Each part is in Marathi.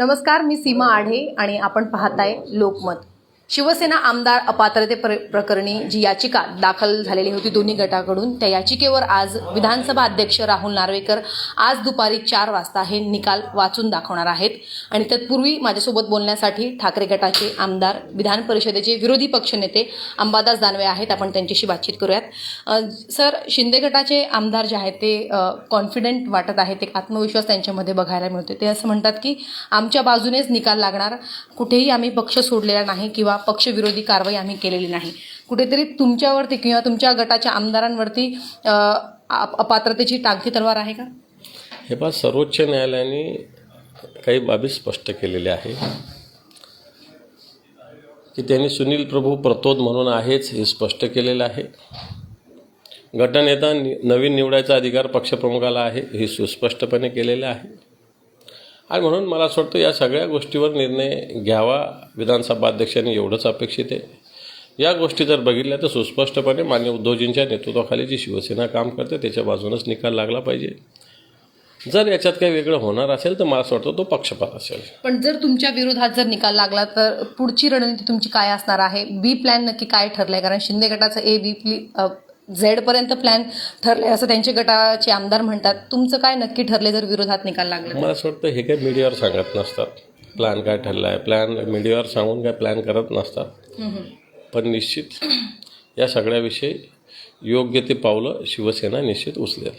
नमस्कार मी सीमा आढे आणि आपण पाहताय लोकमत. शिवसेना आमदार अपात्रते प्र प्रकरणी जी याचिका दाखल झालेली होती दोन्ही गटाकडून त्या याचिकेवर आज विधानसभा अध्यक्ष राहुल नार्वेकर आज दुपारी चार वाजता हे निकाल वाचून दाखवणार आहेत. आणि तत्पूर्वी माझ्यासोबत बोलण्यासाठी ठाकरे गटाचे आमदार विधान परिषदेचे विरोधी पक्षनेते अंबादास दानवे आहेत. आपण त्यांच्याशी बातचीत करूयात. सर शिंदे गटाचे आमदार जे आहेत ते कॉन्फिडंट वाटत आहेत एक आत्मविश्वास त्यांच्यामध्ये बघायला मिळतो ते असं म्हणतात की आमच्या बाजूनेच निकाल लागणार. कुठेही आम्ही पक्ष सोडलेला नाही किंवा पक्षविरोधी कारवाई आम्ही केलेली नाही. कुठेतरी तुमच्यावरती किंवा तुमच्या गटाच्या आमदारांवरती अपात्रतेची टांगती तलवार आहे का? हे पहा सर्वोच्च न्यायालयाने काही बाबी स्पष्ट केलेल्या आहे की त्यांनी सुनील प्रभू प्रतोद म्हणून आहेच हे स्पष्ट केलेलं आहे. गटनेता नि नवीन निवडायचा अधिकार पक्षप्रमुखाला आहे हे सुस्पष्टपणे केलेलं आहे. आणि म्हणून मला असं वाटतं या सगळ्या गोष्टीवर निर्णय घ्यावा. विधानसभा अध्यक्षांनी एवढंच अपेक्षित आहे. या गोष्टी जर बघितल्या तर सुस्पष्टपणे मान्य उद्धवजींच्या नेतृत्वाखाली जी शिवसेना काम करते त्याच्या बाजूनच निकाल लागला पाहिजे. जर याच्यात काही वेगळं होणार असेल तर मला असं वाटतं तो पक्षपात असेल. पण जर तुमच्या विरोधात जर निकाल लागला तर पुढची रणनीती तुमची काय असणार आहे? बी प्लॅन नक्की काय ठरलंय? कारण शिंदे गटाचं ए बी प्ली झेड पर्यंत प्लॅन ठरलंय असं त्यांच्या गटाचे आमदार म्हणतात. तुमचं काय नक्की ठरलंय जर विरोधात निकाल लागला? मला असं वाटतं हे काही मीडियावर सांगत नसतात. प्लॅन काय ठरला आहे प्लॅन मीडियावर सांगून काय प्लॅन करत नसतात. पण निश्चित या सगळ्याविषयी योग्य ते पावलं शिवसेना निश्चित उचलेल.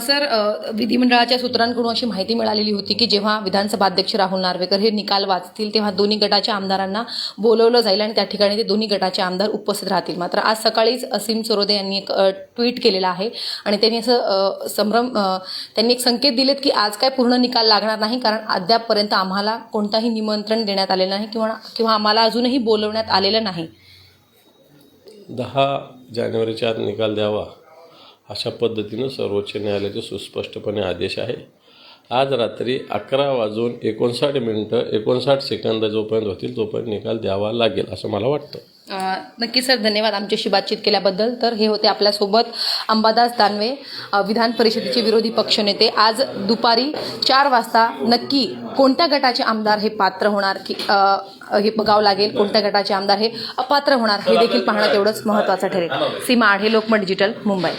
सर विधिमंडळाच्या सूत्रांकडून अशी माहिती मिळालेली होती की जेव्हा विधानसभा अध्यक्ष राहुल नार्वेकर हे निकाल वाचतील तेव्हा दोन्ही गटाच्या आमदारांना बोलवलं जाईल आणि त्या ठिकाणी ते दोन्ही गटाचे आमदार उपस्थित राहतील. मात्र आज सकाळीच असीम सरोदे यांनी एक ट्विट केलेलं आहे आणि त्यांनी असं संभ्रम त्यांनी एक संकेत दिलेत की आज काय पूर्ण निकाल लागणार नाही कारण अद्यापपर्यंत आम्हाला कोणताही निमंत्रण देण्यात आलेलं नाही किंवा किंवा आम्हाला अजूनही बोलवण्यात आलेलं नाही. दहा जानेवारीच्या आत निकाल द्यावा अशा पद्धतीनं सर्वोच्च न्यायालयाचे सुस्पष्टपणे आदेश आहे. आज रात्री अकरा वाजून एकोणसाठ मिनटं एकोणसाठ सेकंद जोपर्यंत होतील तोपर्यंत निकाल द्यावा लागेल असं मला वाटतं. नक्की सर धन्यवाद आमच्याशी बातचीत केल्याबद्दल. तर हे होते आपल्यासोबत अंबादास दानवे विधान परिषदेचे विरोधी पक्षनेते. आज दुपारी चार वाजता नक्की कोणत्या गटाचे आमदार हे पात्र होणार? की हे बघावं लागेल कोणत्या गटाचे आमदार हे अपात्र होणार हे देखील पाहणं तेवढंच महत्त्वाचं ठरेल. सीमा आढे लोकमत डिजिटल मुंबई.